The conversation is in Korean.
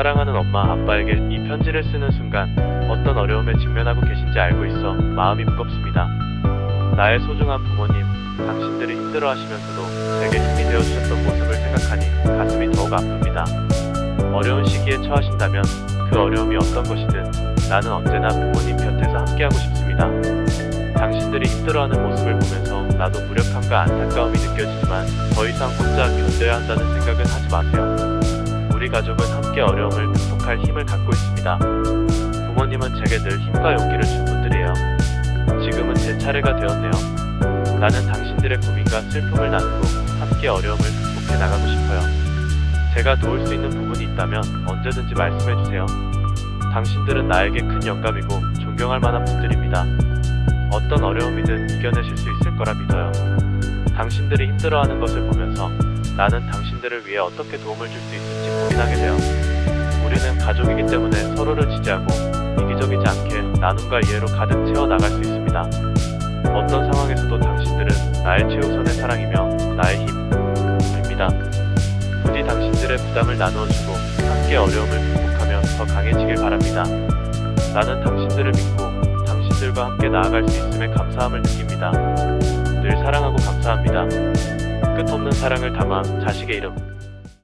사랑하는 엄마 아빠에게 이 편지를 쓰는 순간 어떤 어려움에 직면하고 계신지 알고 있어 마음이 무겁습니다. 나의 소중한 부모님, 당신들이 힘들어하시면서도 제게 힘이 되어주셨던 모습을 생각하니 가슴이 더욱 아픕니다. 어려운 시기에 처하신다면 그 어려움이 어떤 것이든 나는 언제나 부모님 곁에서 함께하고 싶습니다. 당신들이 힘들어하는 모습을 보면서 나도 무력함과 안타까움이 느껴지지만 더 이상 혼자 견뎌야 한다는 생각은 하지 마세요. 우리 가족은 함께 어려움을 극복할 힘을 갖고 있습니다. 부모님은 제게 늘 힘과 용기를 준 분들이에요. 지금은 제 차례가 되었네요. 나는 당신들의 고민과 슬픔을 나누고 함께 어려움을 극복해 나가고 싶어요. 제가 도울 수 있는 부분이 있다면 언제든지 말씀해 주세요. 당신들은 나에게 큰 영감이고 존경할 만한 분들입니다. 어떤 어려움이든 이겨내실 수 있을 거라 믿어요. 당신들이 힘들어하는 것을 보면서 나는 당신들을 위해 어떻게 도움을 줄 수 있을지 고민하게 돼요. 우리는 가족이기 때문에 서로를 지지하고 이기적이지 않게 나눔과 이해로 가득 채워 나갈 수 있습니다. 어떤 상황에서도 당신들은 나의 최우선의 사랑이며 나의 힘입니다. 부디 당신들의 부담을 나누어주고 함께 어려움을 극복하며 더 강해지길 바랍니다. 나는 당신들을 믿고 당신들과 함께 나아갈 수 있음에 감사함을 느낍니다. 늘 사랑하고 감사합니다. 끝없는 사랑을 담아 자식의 이름